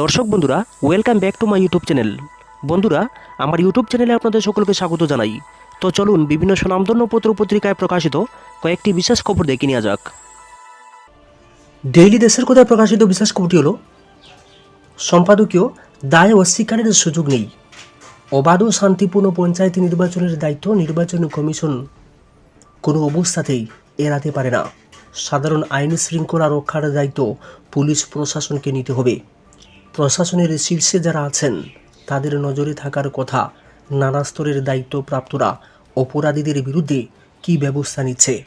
দর্শক বন্ধুরা welcome back to my YouTube channel বন্ধুরা, আমার ইউটিউব চ্যানেলে আপনাদের সকলকে স্বাগত জানাই। তো চলুন বিভিন্ন সুনামধন্য পত্র পত্রিকায় প্রকাশিত কয়েকটি বিশেষ খবর দেখে নেওয়া যাক। ডেইলি দেশের কোথায় প্রকাশিত বিশেষ খবরটি হল, সম্পাদকীয় দায় অস্বীকারের সুযোগ নেই। অবাধ ও শান্তিপূর্ণ পঞ্চায়েত নির্বাচনের দায়িত্ব নির্বাচন কমিশন। কোনো অবস্থাতেই এড়াতে পারে না। সাধারণ আইন শৃঙ্খলা রক্ষার দায়িত্ব পুলিশ প্রশাসনকে নিতে হবে। প্রশাসনের শীর্ষে যারা আছেন, তাদের নজরে থাকার কথা নানা স্তরের দায়িত্বপ্রাপ্তরা অপরাধীদের বিরুদ্ধে কী ব্যবস্থা নিচ্ছে?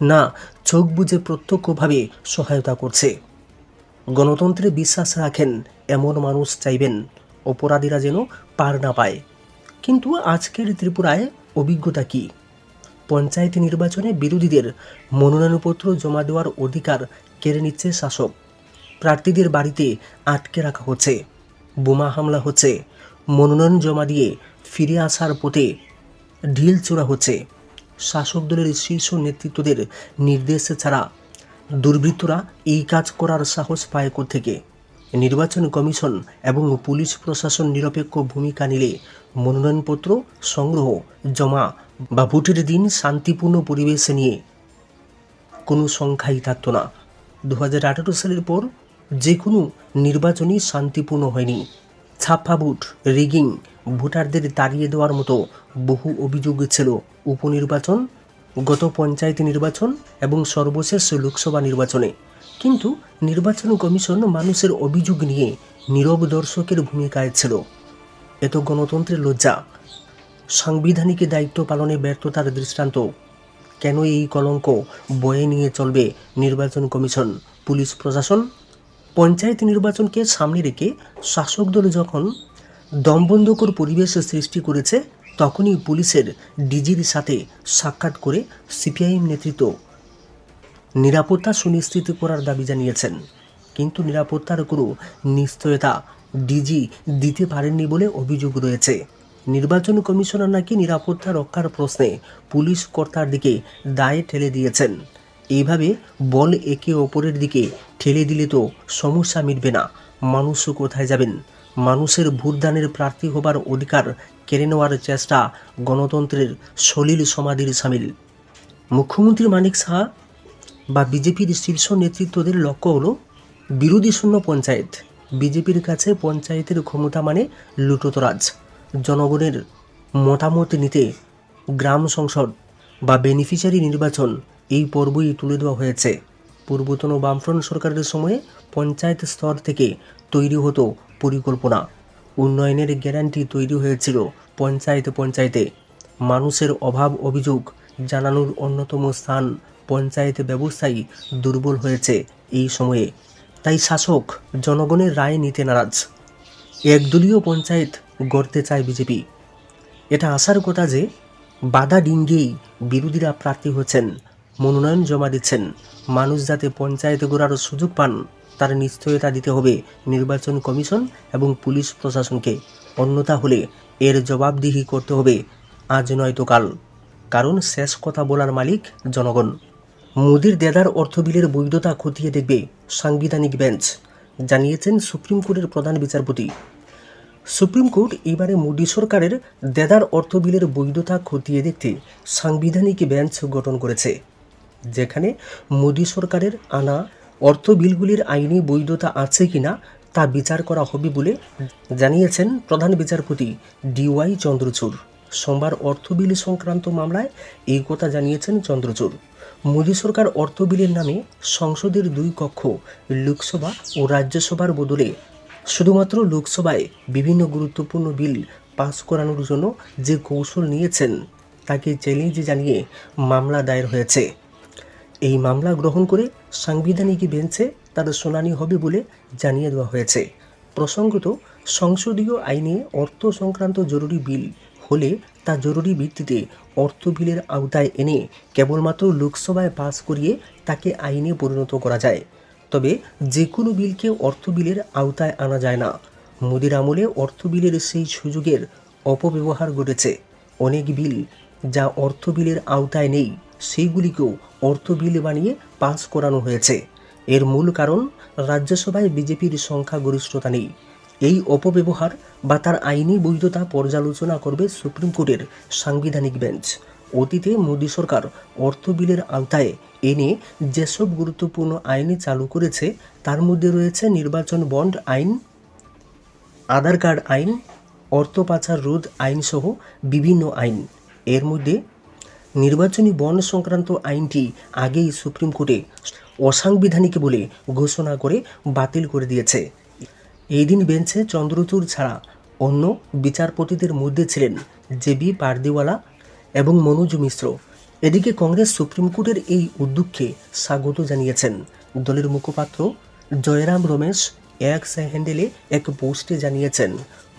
না, চোখ বুজে প্রত্যক্ষভাবে সহায়তা করছে। গণতন্ত্রে বিশ্বাস রাখেন, এমন মানুষ চাইবেন, অপরাধীরা যেন পার না পায়। কিন্তু আজকের ত্রিপুরায় অভিজ্ঞতা কী? পঞ্চায়েত নির্বাচনে বিরোধীদের মনোনয়নপত্র জমা দেওয়ার অধিকার কেড়ে নিচ্ছে শাসক। প্রার্থীদের বাড়িতে আটকে রাখা হচ্ছে। বোমা হামলা হচ্ছে। মনোনয়ন জমা দিয়ে ফিরে আসার পথে ঢিল চোরা হচ্ছে। শাসক দলের শীর্ষ নেতৃত্বদের নির্দেশ ছাড়া দুর্বৃত্তরা এই কাজ করার সাহস পায় থেকে নির্বাচন কমিশন এবং পুলিশ প্রশাসন নিরপেক্ষ ভূমিকা নিলে মনোনয়নপত্র সংগ্রহ, জমা বা ভোটের দিন শান্তিপূর্ণ পরিবেশ নিয়ে কোনো সংখ্যাই থাকত না। দু হাজার আঠারো সালের পর যে কোনো নির্বাচনই শান্তিপূর্ণ হয়নি। ছাপ্পা ভোট রিগিং, ভোটারদের তাড়িয়ে দেওয়ার মতো বহু অভিযোগ ছিল। উপনির্বাচন, গত পঞ্চায়েত নির্বাচন এবং সর্বশেষ লোকসভা নির্বাচনে। কিন্তু নির্বাচন কমিশন মানুষের অভিযোগ নিয়ে নীরব দর্শকের ভূমিকায় ছিল। এত গণতন্ত্রের লজ্জা। সাংবিধানিক দায়িত্ব পালনে ব্যর্থতার দৃষ্টান্ত। কেন এই কলঙ্ক বয়ে নিয়ে চলবে নির্বাচন কমিশন, পুলিশ প্রশাসন? পঞ্চায়েত নির্বাচনকে সামনে রেখে শাসক দল যখন দমবন্ধকর পরিবেশ সৃষ্টি করেছে, তখনই পুলিশের ডিজির সাথে সাক্ষাৎ করে সিপিআইএম নেতৃত্ব নিরাপত্তা সুনিশ্চিত করার দাবি জানিয়েছেন। কিন্তু নিরাপত্তার কোনো নিশ্চয়তা ডিজি দিতে পারেননি বলে অভিযোগ রয়েছে। নির্বাচন কমিশনার নাকি নিরাপত্তা রক্ষার প্রশ্নে পুলিশ কর্তার দিকে দায়ে ঠেলে দিয়েছেন। এইভাবে বল একে অপরের দিকে ঠেলে দিলে তো সমস্যা মিটবে না। মানুষ কোথায় যাবেন? মানুষের ভোটদানের প্রার্থী হবার অধিকার কেড়ে নেওয়ার চেষ্টা গণতন্ত্রের সলিল সমাধির সামিল। মুখ্যমন্ত্রী মানিক সাহা বা বিজেপির শীর্ষ নেতৃত্বদের লক্ষ্য হলো বিরোধী শূন্য পঞ্চায়েত। বিজেপির কাছে পঞ্চায়েতের ক্ষমতা মানে লুটোতরাজ। জনগণের মতামত নিতে গ্রাম সংসদ বা বেনিফিশিয়ারি নির্বাচন এই পর্বই তুলে দেওয়া হয়েছে। পূর্বতন বামফ্রন্ট সরকারের সময়ে পঞ্চায়েত স্তর থেকে তৈরি হতো পরিকল্পনা। উন্নয়নের গ্যারান্টি তৈরি হয়েছিল পঞ্চায়েত পঞ্চায়েতে। মানুষের অভাব অভিযোগ জানানোর অন্যতম স্থান পঞ্চায়েত ব্যবস্থাই দুর্বল হয়েছে এই সময়ে। তাই শাসক জনগণের রায় নিতে নারাজ। একদলীয় পঞ্চায়েত গড়তে চায় বিজেপি। এটা আসার কথা যে বাধা ডিঙ্গিয়েই বিরোধীরা প্রার্থী হচ্ছেন। মনোনয়ন জমা দিচ্ছেন। মানুষ যাতে পঞ্চায়েত গড়ার সুযোগ পান, তার নিশ্চয়তা দিতে হবে নির্বাচন কমিশন এবং পুলিশ প্রশাসনকে। অন্যথা হলে এর জবাবদিহি করতে হবে আজ নয়তো কাল। কারণ শেষ কথা বলার মালিক জনগণ। মোদির দেদার অর্থ বিলের বৈধতা খতিয়ে দেখবে সাংবিধানিক বেঞ্চ, জানিয়েছেন সুপ্রিম কোর্টের প্রধান বিচারপতি। সুপ্রিম কোর্ট এবারে মোদী সরকারের দেদার অর্থ বিলের বৈধতা খতিয়ে দেখতে সাংবিধানিক বেঞ্চ গঠন করেছে। যেখানে মোদী সরকারের আনা অর্থ বিলগুলির আইনি বৈধতা আছে কিনা তা বিচার করা হবে বলে জানিয়েছেন প্রধান বিচারপতি ডিওয়াই চন্দ্রচূড়। সোমবার অর্থ বিল সংক্রান্ত মামলায় এই কথা জানিয়েছেন চন্দ্রচূড়। মোদী সরকার অর্থ বিলের নামে সংসদের দুই কক্ষ, লোকসভা ও রাজ্যসভার বদলে শুধুমাত্র লোকসভায় বিভিন্ন গুরুত্বপূর্ণ বিল পাস করানোর জন্য যে কৌশল নিয়েছেন তাকে চ্যালেঞ্জ জানিয়ে মামলা দায়ের হয়েছে। এই মামলা গ্রহণ করে সাংবিধানিক বেঞ্চে তার শুনানি হবে বলে জানিয়ে দেওয়া হয়েছে। প্রসঙ্গত, সংসদীয় আইনে অর্থ সংক্রান্ত জরুরি বিল হলে তা জরুরি ভিত্তিতে অর্থ বিলের আওতায় এনে কেবলমাত্র লোকসভায় পাস করিয়ে তাকে আইনে পরিণত করা যায়। তবে যে কোনো বিলকে অর্থ বিলের আওতায় আনা যায় না। মোদির আমলে অর্থ বিলের সেই সুযোগের অপব্যবহার ঘটেছে। অনেক বিল যা অর্থ বিলের আওতায় নেই। সেইগুলিকেও অর্থ বিল বানিয়ে পাস করানো হয়েছে। এর মূল কারণ, রাজ্যসভায় বিজেপির সংখ্যাগরিষ্ঠতা নেই। এই অপব্যবহার বা তার আইনি বৈধতা পর্যালোচনা করবে সুপ্রিম কোর্টের সাংবিধানিক বেঞ্চ। অতীতে মোদী সরকার অর্থ বিলের আওতায় এনে যেসব গুরুত্বপূর্ণ আইন চালু করেছে, তার মধ্যে রয়েছে নির্বাচন বন্ড আইন, আধার কার্ড আইন, অর্থ পাচার রোধ আইনসহ বিভিন্ন আইন। এর মধ্যে নির্বাচনী বন্ড সংক্রান্ত আইনটি আগেই সুপ্রিম কোর্টে অসাংবিধানিক বলে ঘোষণা করে বাতিল করে দিয়েছে। এই দিন বেঞ্চে চন্দ্রচূড় ছাড়া অন্য বিচারপতিদের মধ্যে ছিলেন জেবি পারদিওয়ালা এবং মনোজ মিশ্র। এদিকে কংগ্রেস সুপ্রিম কোর্টের এই উদ্যোগকে স্বাগত জানিয়েছেন। দলের মুখপাত্র জয়রাম রমেশ এক্স হ্যান্ডেলে এক পোস্টে জানিয়েছেন,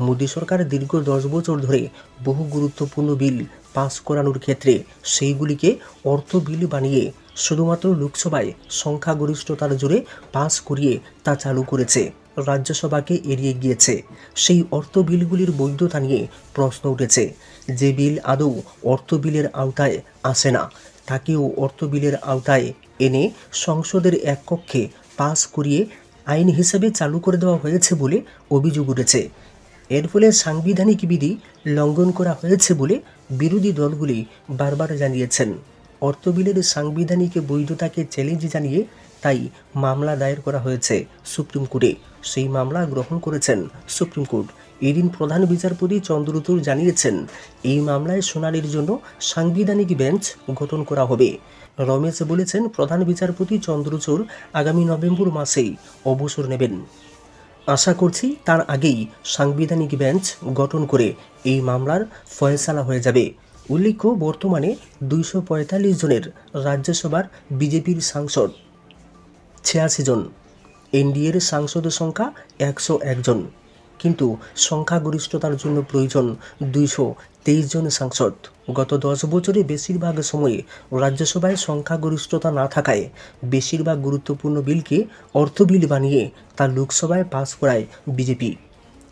মোদী সরকার দীর্ঘ দশ বছর ধরে বহু গুরুত্বপূর্ণ বিল পাস করানোর ক্ষেত্রে সেইগুলিকে অর্থ বিল বানিয়ে শুধুমাত্র লোকসভায় সংখ্যাগরিষ্ঠতার জোরে পাস করিয়ে তা চালু করেছে। রাজ্যসভাকে এড়িয়ে গিয়েছে। সেই অর্থ বিলগুলির বৈধতা নিয়ে প্রশ্ন উঠেছে। যে বিল আদৌ অর্থ বিলের আওতায় আসে না, তাকেও অর্থ বিলের আওতায় এনে সংসদের এক কক্ষে পাস করিয়ে আইন হিসেবে চালু করে দেওয়া হয়েছে বলে অভিযোগ উঠেছে। এর ফলে সাংবিধানিক বিধি লঙ্ঘন করা হয়েছে বলে বিরোধী দলগুলি বারবার জানিয়েছেন। অর্থ বিলের সাংবিধানিক বৈধতাকে চ্যালেঞ্জ জানিয়ে তাই মামলা দায়ের করা হয়েছে সুপ্রিম কোর্টে। সেই মামলা গ্রহণ করেছেন সুপ্রিম কোর্ট। এদিন প্রধান বিচারপতি চন্দ্রচূড় জানিয়েছেন, এই মামলায় শুনানির জন্য সাংবিধানিক বেঞ্চ গঠন করা হবে। রমেশ বলেছেন, প্রধান বিচারপতি চন্দ্রচূড় আগামী নভেম্বর মাসেই অবসর নেবেন। আশা করছি তার আগেই সাংবিধানিক বেঞ্চ গঠন করে এই মামলার ফয়সালা হয়ে যাবে। উল্লেখ্য, বর্তমানে দুইশো পঁয়তাল্লিশ জনের রাজ্যসভার বিজেপির সাংসদ ছিয়াশি জন। এনডিএর সাংসদ সংখ্যা একশো একজন কিন্তু সংখ্যাগরিষ্ঠতার জন্য প্রয়োজন দুইশো তেইশ জন সাংসদ। গত দশ বছরে বেশিরভাগ সময়ে রাজ্যসভায় সংখ্যাগরিষ্ঠতা না থাকায় বেশিরভাগ গুরুত্বপূর্ণ বিলকে অর্থ বিল বানিয়ে তা লোকসভায় পাশ করায় বিজেপি।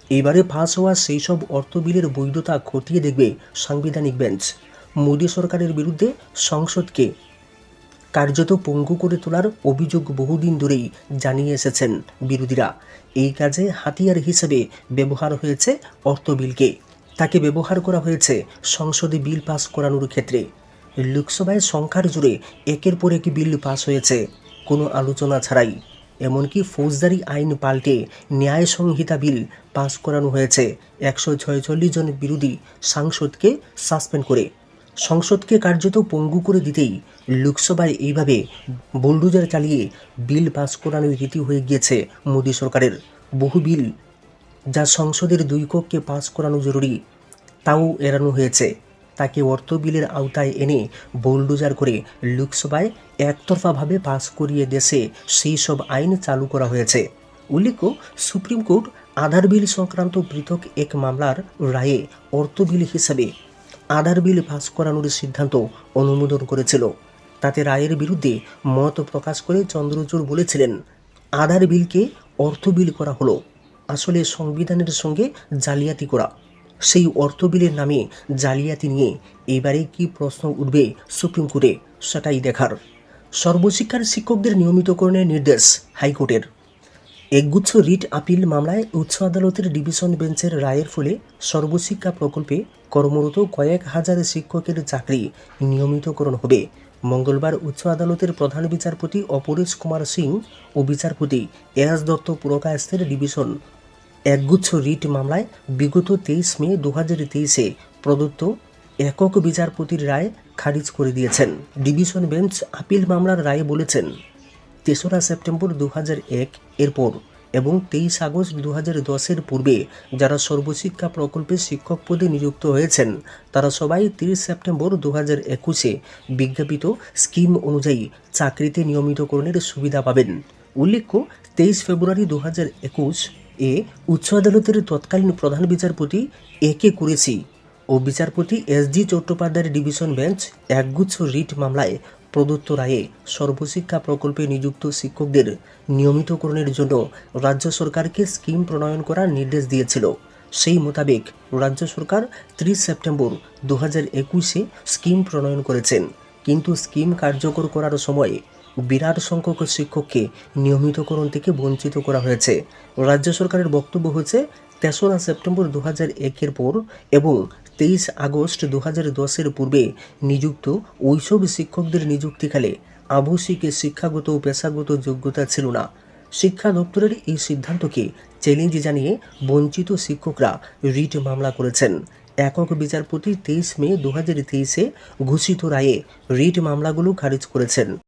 এবারে পাস হওয়া সেই সব অর্থ বিলের বৈধতা খতিয়ে দেখবে সাংবিধানিক বেঞ্চ। মোদী সরকারের বিরুদ্ধে সংসদকে কার্যত পঙ্গু করে তোলার অভিযোগ বহুদিন ধরেই জানিয়ে এসেছেন বিরোধীরা। এই কাজে হাতিয়ার হিসেবে ব্যবহার হয়েছে অর্থ বিলকে। তাকে ব্যবহার করা হয়েছে সংসদে বিল পাস করানোর ক্ষেত্রে। লোকসভায় সংখ্যার জুড়ে একের পর এক বিল পাস হয়েছে। কোনো আলোচনা ছাড়াই। এমনকি ফৌজদারি আইন পাল্টে ন্যায় সংহিতা বিল পাস করানো হয়েছে। একশো ছয়চল্লিশ জন বিরোধী সাংসদকে সাসপেন্ড করে। সংসদকে কার্যত পঙ্গু করে দিতেই লোকসভায় এইভাবে বুলডোজার চালিয়ে বিল পাস করানোর রীতি হয়ে গিয়েছে মোদী সরকারের। বহু বিল যা সংসদের দুই কক্ষে পাস করানো জরুরি, তাও এড়ানো হয়েছে। তাকে অর্থ বিলের আওতায় এনে বোলডোজার করে লোকসভায় একতরফাভাবে পাস করিয়ে দেশে সেই সব আইন চালু করা হয়েছে। উল্লেখ্য, সুপ্রিম কোর্ট আধার বিল সংক্রান্ত পৃথক এক মামলার রায়ে অর্থ বিল হিসাবে আধার বিল পাস করানোর সিদ্ধান্ত অনুমোদন করেছিল। তাতে রায়ের বিরুদ্ধে মত প্রকাশ করে চন্দ্রচূড় বলেছিলেন আধার বিলকে অর্থ বিল করা হলো, আসলে সংবিধানের সঙ্গে জালিয়াতি করা। সেই অর্থ বিলের নামে জালিয়াতি নিয়ে এবারে কি প্রশ্ন উঠবে সুপ্রিম কোর্টে, সেটাই দেখার। সর্বশিক্ষার শিক্ষকদের নিয়মিতকরণের নির্দেশ হাইকোর্টের। একগুচ্ছ রিট আপিল মামলায় উচ্চ আদালতের ডিভিশন বেঞ্চের রায়ের ফলে সর্বশিক্ষা প্রকল্পে কর্মরত কয়েক হাজার শিক্ষকের চাকরি নিয়মিতকরণ হবে। মঙ্গলবার উচ্চ আদালতের প্রধান বিচারপতি অপরেশ কুমার সিং ও বিচারপতি এরাজ দত্ত পুরকায়স্থের ডিভিশন। একগুচ্ছ রিট মামলায় বিগত তেইশ মে দু হাজার তেইশে প্রদত্ত একক বিচারপতির রায় খারিজ করে দিয়েছেন। ডিভিশন বেঞ্চ আপিল মামলার রায়ে বলেছেন, তেসরা সেপ্টেম্বর দু হাজার এক, এরপর এবং তেইশ আগস্ট দু হাজার দশের পূর্বে যারা সর্বশিক্ষা প্রকল্পে শিক্ষক পদে নিযুক্ত হয়েছেন, তারা সবাই তিরিশ সেপ্টেম্বর দু হাজার একুশে বিজ্ঞাপিত স্কিম অনুযায়ী চাকরিতে নিয়মিতকরণের সুবিধা পাবেন। উল্লেখ্য, তেইশ ফেব্রুয়ারি দু হাজার একুশ এ উচ্চ আদালতের তৎকালীন প্রধান বিচারপতি এ কে কুরেশি ও বিচারপতি এস জি চট্টোপাধ্যায়ের ডিভিশন বেঞ্চ একগুচ্ছ রিট মামলায় প্রদত্ত রায়ে সর্বশিক্ষা প্রকল্পে নিযুক্ত শিক্ষকদের নিয়মিতকরণের জন্য রাজ্য সরকারকে স্কিম প্রণয়ন করার নির্দেশ দিয়েছিল। সেই মোতাবেক রাজ্য সরকার ত্রিশ সেপ্টেম্বর দু হাজার একুশে স্কিম প্রণয়ন করেছেন। কিন্তু স্কিম কার্যকর করার সময় বিরাট সংখ্যক শিক্ষককে নিয়মিতকরণ থেকে বঞ্চিত করা হয়েছে। রাজ্য সরকারের বক্তব্য হচ্ছে, তেসরা সেপ্টেম্বর দু হাজার একের পর এবং তেইশ আগস্ট দু হাজার দশের পূর্বে নিযুক্ত ওইসব শিক্ষকদের নিযুক্তিকালে আবশ্যিক শিক্ষাগত ও পেশাগত যোগ্যতা ছিল না। শিক্ষা দপ্তরের এই সিদ্ধান্তকে চ্যালেঞ্জ জানিয়ে বঞ্চিত শিক্ষকরা রিট মামলা করেছেন। একক বিচারপতি তেইশ মে দু হাজার তেইশে ঘোষিত রায়ে রিট মামলাগুলো খারিজ করেছেন।